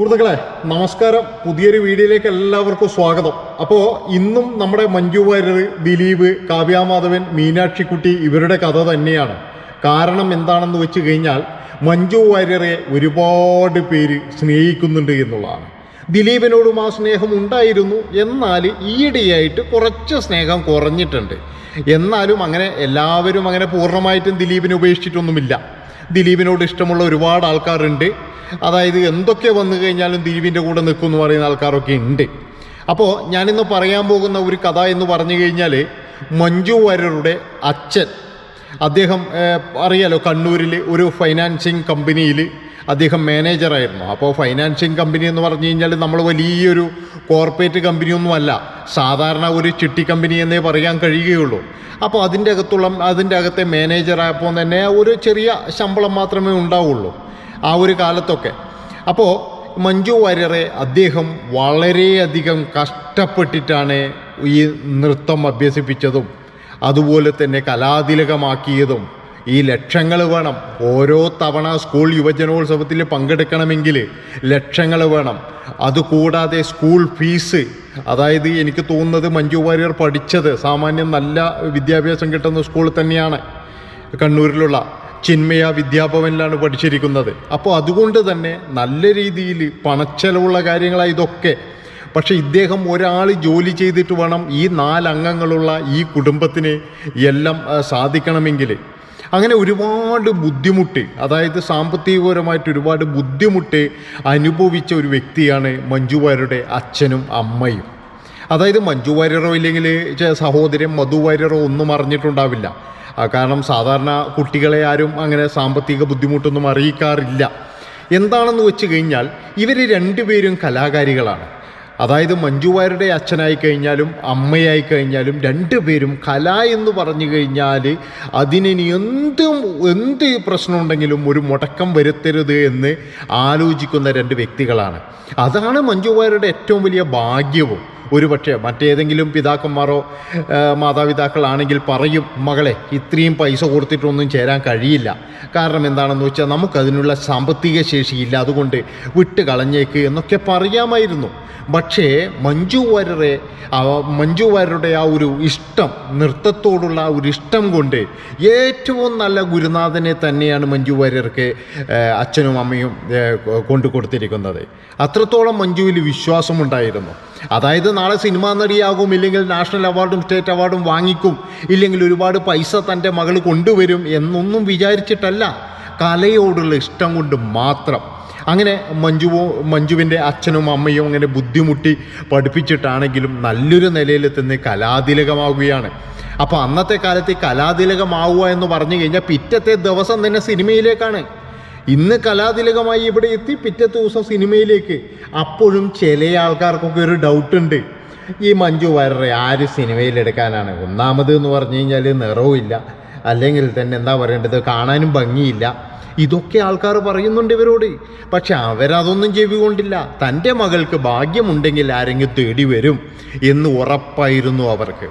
സുഹൃത്തുക്കളെ നമസ്കാരം. പുതിയൊരു വീഡിയോയിലേക്ക് എല്ലാവർക്കും സ്വാഗതം. അപ്പോൾ ഇന്നും നമ്മുടെ മഞ്ജു വാര്യർ ദിലീപ് കാവ്യാമാധവൻ മീനാക്ഷിക്കുട്ടി ഇവരുടെ കഥ തന്നെയാണ്. കാരണം എന്താണെന്ന് വെച്ച് കഴിഞ്ഞാൽ മഞ്ജു വാര്യരെ ഒരുപാട് പേര് സ്നേഹിക്കുന്നുണ്ട് എന്നുള്ളതാണ്. ദിലീപിനോടും ആ സ്നേഹം ഉണ്ടായിരുന്നു. എന്നാൽ ഈയിടെയായിട്ട് കുറച്ച് സ്നേഹം കുറഞ്ഞിട്ടുണ്ട്. എന്നാലും അങ്ങനെ എല്ലാവരും അങ്ങനെ പൂർണമായിട്ടും ദിലീപിനെ ഉപേക്ഷിച്ചിട്ടൊന്നുമില്ല. ദിലീപിനോട് ഇഷ്ടമുള്ള ഒരുപാട് ആൾക്കാരുണ്ട്. അതായത് എന്തൊക്കെ വന്നു കഴിഞ്ഞാലും ദിലീപിന്റെ കൂടെ നിൽക്കും എന്ന് പറയുന്ന ആൾക്കാരൊക്കെ ഉണ്ട്. അപ്പോൾ ഞാനിന്ന് പറയാൻ പോകുന്ന ഒരു കഥ എന്ന് പറഞ്ഞു കഴിഞ്ഞാൽ മഞ്ജു വാര്യരുടെ അച്ഛൻ. അദ്ദേഹം അറിയാലോ കണ്ണൂരിൽ ഒരു ഫൈനാൻസിങ് കമ്പനിയിൽ അദ്ദേഹം മാനേജറായിരുന്നു അപ്പോൾ ഫൈനാൻസിങ് കമ്പനി എന്ന് പറഞ്ഞു കഴിഞ്ഞാൽ നമ്മൾ വലിയൊരു കോർപ്പറേറ്റ് കമ്പനിയൊന്നുമല്ല സാധാരണ ഒരു ചിട്ടി കമ്പനി എന്നേ പറയാൻ കഴിയുകയുള്ളൂ. അപ്പോൾ അതിന്റെ അകത്തുള്ള അതിന്റെ അകത്തെ മാനേജറായപ്പോൾ തന്നെ ഒരു ചെറിയ ശമ്പളം മാത്രമേ ഉണ്ടാവുള്ളൂ. ആ ഒരു കാലത്തൊക്കെ. അപ്പോൾ മഞ്ജു വാര്യറെ അദ്ദേഹം വളരെയധികം കഷ്ടപ്പെട്ടിട്ടാണ് ഈ നൃത്തം അഭ്യസിപ്പിച്ചതും അതുപോലെ തന്നെ കലാതിലകമാക്കിയതും. ഈ ലക്ഷങ്ങൾ വേണം. ഓരോ തവണ സ്കൂൾ യുവജനോത്സവത്തിൽ പങ്കെടുക്കണമെങ്കിൽ ലക്ഷങ്ങൾ വേണം. അതുകൂടാതെ സ്കൂൾ ഫീസ് അതായത് എനിക്ക് തോന്നുന്നത് മഞ്ജു വാര്യർ പഠിച്ചത് സാമാന്യം നല്ല വിദ്യാഭ്യാസം കിട്ടുന്ന സ്കൂൾ തന്നെയാണ് കണ്ണൂരിലുള്ള. ചിന്മയ വിദ്യാഭവനിലാണ് പഠിച്ചിരിക്കുന്നത്. അപ്പോൾ അതുകൊണ്ട് തന്നെ നല്ല രീതിയിൽ പണച്ചെലവുള്ള കാര്യങ്ങളാണ് ഇതൊക്കെ. പക്ഷേ ഇദ്ദേഹം ഒരാൾ ജോലി ചെയ്തിട്ട് വേണം ഈ നാലംഗങ്ങളുള്ള ഈ കുടുംബത്തിന് എല്ലാം സാധിക്കണമെങ്കിൽ. അങ്ങനെ ഒരുപാട് ബുദ്ധിമുട്ട് അതായത് സാമ്പത്തികപരമായിട്ട് ഒരുപാട് ബുദ്ധിമുട്ട് അനുഭവിച്ച ഒരു വ്യക്തിയാണ് മഞ്ജു വാര്യരുടെ അച്ഛനും അമ്മയും. അതായത് മഞ്ജു വാര്യറോ ഇല്ലെങ്കിൽ സഹോദരൻ മധു വാര്യറോ ഒന്നും അറിഞ്ഞിട്ടുണ്ടാവില്ല. കാരണം സാധാരണ കുട്ടികളെ ആരും അങ്ങനെ സാമ്പത്തിക ബുദ്ധിമുട്ടൊന്നും അറിയിക്കാറില്ല. എന്താണെന്ന് വെച്ച് കഴിഞ്ഞാൽ ഇവർ രണ്ടുപേരും കലാകാരികളാണ്. അതായത് മഞ്ജു അച്ഛനായി കഴിഞ്ഞാലും അമ്മയായി കഴിഞ്ഞാലും രണ്ടുപേരും കല എന്ന് പറഞ്ഞു കഴിഞ്ഞാൽ അതിനിനി എന്തും എന്ത് പ്രശ്നമുണ്ടെങ്കിലും ഒരു മുടക്കം വരുത്തരുത് എന്ന് ആലോചിക്കുന്ന രണ്ട് വ്യക്തികളാണ്. അതാണ് മഞ്ജു ഏറ്റവും വലിയ ഭാഗ്യവും. ഒരുപക്ഷെ മറ്റേതെങ്കിലും പിതാക്കന്മാരോ മാതാപിതാക്കളാണെങ്കിൽ പറയും മകളെ ഇത്രയും പൈസ കൊടുത്തിട്ടൊന്നും ചേരാൻ കഴിയില്ല. കാരണം എന്താണെന്ന് വെച്ചാൽ നമുക്കതിനുള്ള സാമ്പത്തിക ശേഷിയില്ല. അതുകൊണ്ട് വിട്ട് കളഞ്ഞേക്ക് എന്നൊക്കെ പറയാമായിരുന്നു. പക്ഷേ മഞ്ജു വാര്യരെ മഞ്ജു വാര്യരുടെ ആ ഒരു ഇഷ്ടം നൃത്തത്തോടുള്ള ആ ഒരു ഇഷ്ടം കൊണ്ട് ഏറ്റവും നല്ല ഗുരുനാഥനെ തന്നെയാണ് മഞ്ജു വാര്യർക്ക് അച്ഛനും അമ്മയും കൊണ്ടു കൊടുത്തിരിക്കുന്നത്. അത്രത്തോളം മഞ്ജുവിൽ വിശ്വാസമുണ്ടായിരുന്നു. അതായത് നാളെ സിനിമാ നടിയാകും ഇല്ലെങ്കിൽ നാഷണൽ അവാർഡും സ്റ്റേറ്റ് അവാർഡും വാങ്ങിക്കും ഇല്ലെങ്കിൽ ഒരുപാട് പൈസ തന്റെ മകൾ കൊണ്ടുവരും എന്നൊന്നും വിചാരിച്ചിട്ടല്ല. കലയോടുള്ള ഇഷ്ടം കൊണ്ട് മാത്രം അങ്ങനെ മഞ്ജുവോ മഞ്ജുവിന്റെ അച്ഛനും അമ്മയും അങ്ങനെ ബുദ്ധിമുട്ടി പഠിപ്പിച്ചിട്ടാണെങ്കിലും നല്ലൊരു നിലയിലെത്തുന്ന കലാതിലകമാവുകയാണ്. അപ്പോൾ അന്നത്തെ കാലത്ത് കലാതിലകമാവുക എന്ന് പറഞ്ഞു കഴിഞ്ഞാൽ പിറ്റത്തെ ദിവസം തന്നെ സിനിമയിലേക്കാണ്. ഇന്ന് കലാതിലകമായി ഇവിടെ എത്തി പിറ്റത്തെ ദിവസം സിനിമയിലേക്ക്. അപ്പോഴും ചില ആൾക്കാർക്കൊക്കെ ഒരു ഡൗട്ട് ഉണ്ട്. ഈ മഞ്ജു വരറെ ആര് സിനിമയിലെടുക്കാനാണ് ഒന്നാമത് എന്ന് പറഞ്ഞു കഴിഞ്ഞാൽ നിറവുമില്ല. അല്ലെങ്കിൽ തന്നെ എന്താ പറയേണ്ടത്? കാണാനും ഭംഗിയില്ല. ഇതൊക്കെ ആൾക്കാർ പറയുന്നുണ്ട് ഇവരോട്. പക്ഷെ അവരതൊന്നും ചെവി കൊണ്ടില്ല തന്റെ മകൾക്ക് ഭാഗ്യമുണ്ടെങ്കിൽ ആരെങ്കിലും തേടി വരും എന്ന് ഉറപ്പായിരുന്നു അവർക്ക്.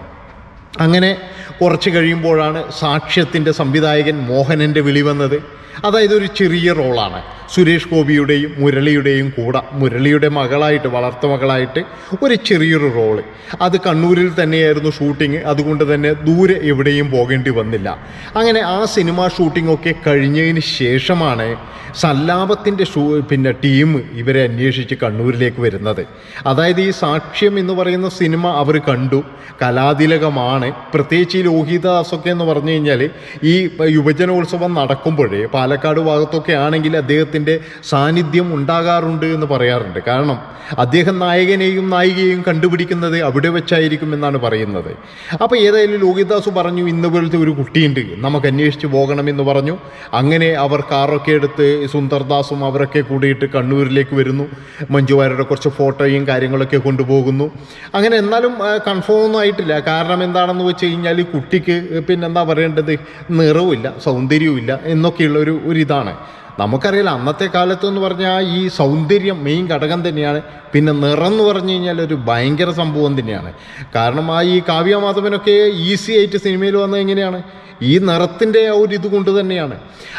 അങ്ങനെ കുറച്ച് കഴിയുമ്പോഴാണ് സാക്ഷ്യത്തിന്റെ സംവിധായകൻ മോഹനന്റെ വിളി വന്നത്. അതായത് ഒരു ചെറിയ റോളാണ്. സുരേഷ് ഗോപിയുടെയും മുരളിയുടെയും കൂടെ മുരളിയുടെ മകളായിട്ട് വളർത്ത മകളായിട്ട് ഒരു ചെറിയൊരു റോൾ. അത് കണ്ണൂരിൽ തന്നെയായിരുന്നു ഷൂട്ടിങ്. അതുകൊണ്ട് തന്നെ ദൂരെ എവിടെയും പോകേണ്ടി വന്നില്ല. അങ്ങനെ ആ സിനിമ ഒക്കെ കഴിഞ്ഞതിന് ശേഷമാണ് സല്ലാപത്തിന്റെ ഷൂ പിന്നെ ടീം ഇവരെ അന്വേഷിച്ച് കണ്ണൂരിലേക്ക് വരുന്നത്. അതായത് ഈ സാക്ഷ്യം എന്ന് പറയുന്ന സിനിമ അവർ കണ്ടു. കലാതിലകമാണ്. പ്രത്യേകിച്ച് ഈ ലോഹിതദാസൊക്കെ എന്ന് പറഞ്ഞു കഴിഞ്ഞാൽ ഈ യുവജനോത്സവം നടക്കുമ്പോഴേ പാലക്കാട് ഭാഗത്തൊക്കെ ആണെങ്കിൽ അദ്ദേഹത്തിന്റെ സാന്നിധ്യം ഉണ്ടാകാറുണ്ട് എന്ന് പറയാറുണ്ട്. കാരണം അദ്ദേഹം നായകനെയും നായികയെയും കണ്ടുപിടിക്കുന്നത് അവിടെ വെച്ചായിരിക്കും എന്നാണ് പറയുന്നത്. അപ്പോൾ ഏതായാലും ലോഹിതദാസ് പറഞ്ഞു ഇന്ന് പോലത്തെ ഒരു കുട്ടിയുണ്ട്. നമുക്ക് അന്വേഷിച്ച് പോകണമെന്ന് പറഞ്ഞു. അങ്ങനെ അവർ കാറൊക്കെ എടുത്ത് സുന്ദർദാസും അവരൊക്കെ കൂടിയിട്ട് കണ്ണൂരിലേക്ക് വരുന്നു. മഞ്ജുവാരുടെ കുറച്ച് ഫോട്ടോയും കാര്യങ്ങളൊക്കെ കൊണ്ടുപോകുന്നു. അങ്ങനെ എന്നാലും കൺഫേം ഒന്നും ആയിട്ടില്ല. കാരണം എന്താണെന്ന് വെച്ച് കഴിഞ്ഞാൽ കുട്ടിക്ക് പിന്നെന്താ പറയേണ്ടത്? നിറവുമില്ല സൗന്ദര്യവുമില്ല എന്നൊക്കെയുള്ള ഒരു ഒരു ഇതാണ് നമുക്കറിയില്ല അന്നത്തെ കാലത്ത് എന്ന് പറഞ്ഞാൽ ഈ സൗന്ദര്യം മെയിൻ ഘടകം തന്നെയാണ്. പിന്നെ നിറം എന്ന് പറഞ്ഞു കഴിഞ്ഞാൽ ഒരു ഭയങ്കര സംഭവം തന്നെയാണ്. കാരണം ആ ഈ കാവ്യ മാധവനൊക്കെ ഈസി ആയിട്ട് സിനിമയിൽ വന്നത് എങ്ങനെയാണ്? ഈ നിറത്തിന്റെ ആ ഒരു ഇതുകൊണ്ട് തന്നെയാണ്.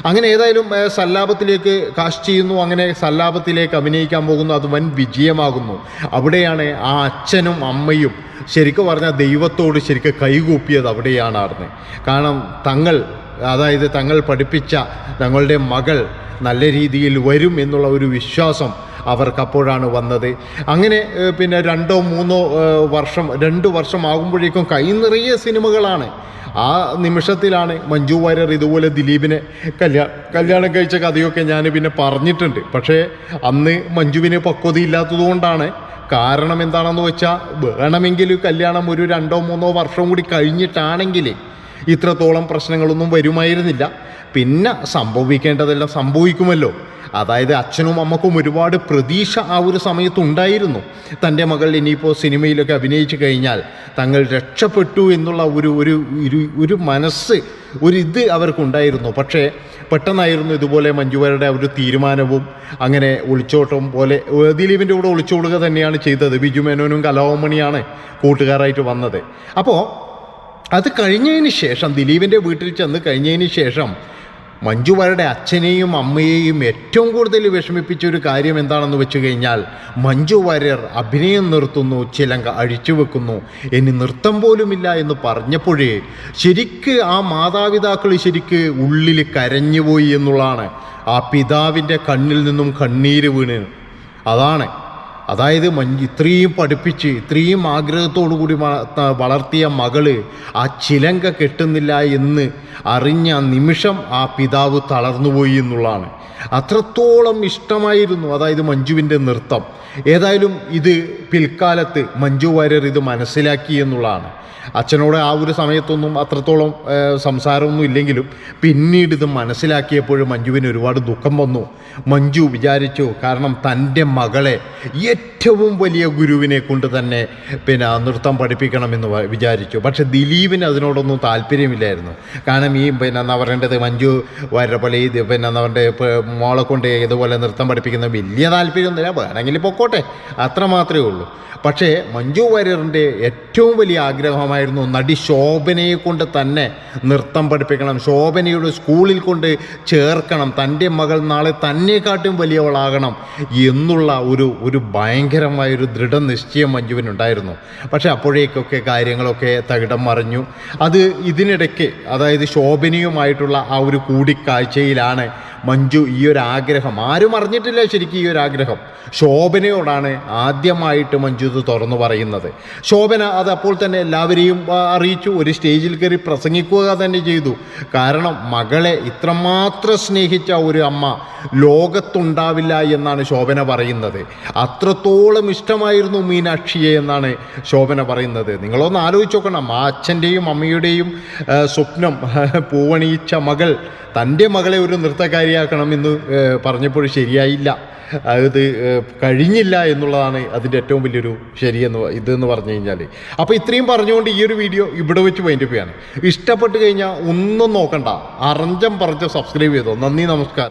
അങ്ങനെ ഏതായാലും സല്ലാപത്തിലേക്ക് കാസ്റ്റ് ചെയ്യുന്നു. അങ്ങനെ സല്ലാപത്തിലേക്ക് അഭിനയിക്കാൻ പോകുന്നു. അത് വൻ വിജയമാകുന്നു. അവിടെയാണ് ആ അച്ഛനും അമ്മയും ശരിക്കും പറഞ്ഞാൽ ദൈവത്തോട് ശരിക്കും കൈകൂപ്പിയത് അവിടെയാണ് ആർന്ന്. കാരണം തങ്ങൾ അതായത് തങ്ങൾ പഠിപ്പിച്ച തങ്ങളുടെ മകൾ നല്ല രീതിയിൽ വരും എന്നുള്ള ഒരു വിശ്വാസം അവർക്കപ്പോഴാണ് വന്നത്. അങ്ങനെ പിന്നെ രണ്ടോ മൂന്നോ വർഷം രണ്ട് വർഷം ആകുമ്പോഴേക്കും കൈ നിറയെ സിനിമകളാണ്. ആ നിമിഷത്തിലാണ് മഞ്ജു വാര്യർ ഇതുപോലെ ദിലീപിനെ കല്യാ കല്യാണം കഴിച്ച കഥയൊക്കെ ഞാൻ പിന്നെ പറഞ്ഞിട്ടുണ്ട്. പക്ഷേ അന്ന് മഞ്ജുവിന് പക്വതയില്ലാത്തതുകൊണ്ടാണ്. കാരണം എന്താണെന്ന് വെച്ചാൽ വേണമെങ്കിൽ കല്യാണം ഒരു രണ്ടോ മൂന്നോ വർഷം കൂടി കഴിഞ്ഞിട്ടാണെങ്കിൽ ഇത്രത്തോളം പ്രശ്നങ്ങളൊന്നും വരുമായിരുന്നില്ല. പിന്നെ സംഭവിക്കേണ്ടതെല്ലാം സംഭവിക്കുമല്ലോ. അതായത് അച്ഛനും അമ്മക്കും ഒരുപാട് പ്രതീക്ഷ ആ ഒരു സമയത്തുണ്ടായിരുന്നു. തന്റെ മകൾ ഇനിയിപ്പോൾ സിനിമയിലൊക്കെ അഭിനയിച്ചു കഴിഞ്ഞാൽ തങ്ങൾ രക്ഷപ്പെട്ടു എന്നുള്ള ഒരു ഒരു ഒരു മനസ്സ് ഒരു ഇത് അവർക്കുണ്ടായിരുന്നു. പക്ഷേ പെട്ടെന്നായിരുന്നു ഇതുപോലെ മഞ്ജുവാരുടെ ഒരു തീരുമാനവും അങ്ങനെ ഒളിച്ചോട്ടം പോലെ ദിലീപിന്റെ കൂടെ ഒളിച്ചോടുക തന്നെയാണ് ചെയ്തത്. ബിജു മേനോനും കലാവമണിയാണ് കൂട്ടുകാരായിട്ട് വന്നത്. അപ്പോൾ അത് കഴിഞ്ഞതിന് ശേഷം ദിലീപിന്റെ വീട്ടിൽ ചെന്ന് കഴിഞ്ഞതിന് ശേഷം മഞ്ജുവാരുടെ അച്ഛനെയും അമ്മയെയും ഏറ്റവും കൂടുതൽ വിഷമിപ്പിച്ച ഒരു കാര്യം എന്താണെന്ന് വെച്ച് കഴിഞ്ഞാൽ മഞ്ജു വാര്യർ അഭിനയം നിർത്തുന്നു ചിലങ്ക അഴിച്ചു വെക്കുന്നു. ഇനി നൃത്തം പോലുമില്ല എന്ന് പറഞ്ഞപ്പോഴേ ശരിക്ക് ആ മാതാപിതാക്കൾ ശരിക്ക് ഉള്ളിൽ കരഞ്ഞുപോയി എന്നുള്ളതാണ്. ആ പിതാവിന്റെ കണ്ണിൽ നിന്നും കണ്ണീര് വീണ്. അതാണ് അതായത് മഞ്ഞ് ഇത്രയും പഠിപ്പിച്ച് ഇത്രയും ആഗ്രഹത്തോടു കൂടി വളർത്തിയ മകൾ ആ ചിലങ്ക കെട്ടുന്നില്ല എന്ന് അറിഞ്ഞ നിമിഷം ആ പിതാവ് തളർന്നുപോയി എന്നുള്ളതാണ്. അത്രത്തോളം ഇഷ്ടമായിരുന്നു അതായത് മഞ്ജുവിന്റെ നൃത്തം. ഏതായാലും ഇത് പിൽക്കാലത്ത് മഞ്ജു വാര്യർ ഇത് മനസ്സിലാക്കി എന്നുള്ളതാണ്. അച്ഛനോട് ആ ഒരു സമയത്തൊന്നും അത്രത്തോളം സംസാരമൊന്നും ഇല്ലെങ്കിലും പിന്നീട് ഇത് മനസ്സിലാക്കിയപ്പോഴും മഞ്ജുവിന് ഒരുപാട് ദുഃഖം വന്നു. മഞ്ജു വിചാരിച്ചു കാരണം തന്റെ മകളെ ഏറ്റവും വലിയ ഗുരുവിനെ കൊണ്ട് തന്നെ പിന്നെ നൃത്തം പഠിപ്പിക്കണമെന്ന് വിചാരിച്ചു. പക്ഷെ ദിലീപിന് അതിനോടൊന്നും താല്പര്യമില്ലായിരുന്നു. കാരണം ഈ പിന്നെ എന്നാ പറയേണ്ടത് മഞ്ജു വരപ്പള്ളി പിന്നെ എന്നാ പറയേണ്ടത് മോളെ കൊണ്ട് ഇതുപോലെ നൃത്തം പഠിപ്പിക്കുന്ന വലിയ താല്പര്യമൊന്നുമില്ല. വേണമെങ്കിൽ പൊക്കോട്ടെ. അത്ര മാത്രമേ ഉള്ളൂ. പക്ഷേ മഞ്ജു വാര്യറിന്റെ ഏറ്റവും വലിയ ആഗ്രഹമായിരുന്നു നടി ശോഭനയെ കൊണ്ട് തന്നെ നൃത്തം പഠിപ്പിക്കണം. ശോഭനയുടെ സ്കൂളിൽ കൊണ്ട് ചേർക്കണം. തന്റെ മകൾ നാളെ തന്നെക്കാട്ടും വലിയവളാകണം എന്നുള്ള ഒരു ഒരു ഭയങ്കരമായൊരു ദൃഢനിശ്ചയം മഞ്ജുവിനുണ്ടായിരുന്നു പക്ഷേ അപ്പോഴേക്കൊക്കെ കാര്യങ്ങളൊക്കെ തകിടം മറിഞ്ഞു. അത് ഇതിനിടയ്ക്ക് അതായത് ശോഭനയുമായിട്ടുള്ള ആ ഒരു കൂടിക്കാഴ്ചയിലാണ് മഞ്ജു ഈ ഒരു ആഗ്രഹം. ആരും അറിഞ്ഞിട്ടില്ല ശരിക്കും ഈ ഒരു ആഗ്രഹം. ശോഭനയോടാണ് ആദ്യമായിട്ട് മഞ്ജു ഇത് തുറന്നു പറയുന്നത്. ശോഭന അത് അപ്പോൾ തന്നെ എല്ലാവരെയും അറിയിച്ചു. ഒരു സ്റ്റേജിൽ കയറി പ്രസംഗിക്കുക തന്നെ ചെയ്തു. കാരണം മകളെ ഇത്രമാത്രം സ്നേഹിച്ച ഒരു അമ്മ ലോകത്തുണ്ടാവില്ല എന്നാണ് ശോഭന പറയുന്നത്. അത്രത്തോളം ഇഷ്ടമായിരുന്നു മീനാക്ഷിയെ എന്നാണ് ശോഭന പറയുന്നത്. നിങ്ങളൊന്ന് ആലോചിച്ച് നോക്കണം. ആ അച്ഛന്റെയും അമ്മയുടെയും സ്വപ്നം പൂവണിയിച്ച മകൾ തന്റെ മകളെ ഒരു നൃത്തകാരിയാക്കണം എന്ന് പറഞ്ഞപ്പോൾ ശരിയായില്ല. അത് കഴിഞ്ഞില്ല എന്നുള്ളതാണ് അതിന്റെ ഏറ്റവും വലിയൊരു ശരിയെന്ന് ഇതെന്ന് പറഞ്ഞു കഴിഞ്ഞാൽ അപ്പോൾ ഇത്രയും പറഞ്ഞുകൊണ്ട് ഈ ഒരു വീഡിയോ ഇവിടെ വെച്ച് വൈൻഡപ്പ് ചെയ്യാണ്. ഇഷ്ടപ്പെട്ട് കഴിഞ്ഞാൽ ഒന്നും നോക്കണ്ട. അറഞ്ചം പറഞ്ഞ് സബ്സ്ക്രൈബ് ചെയ്തോ. നന്ദി നമസ്കാരം.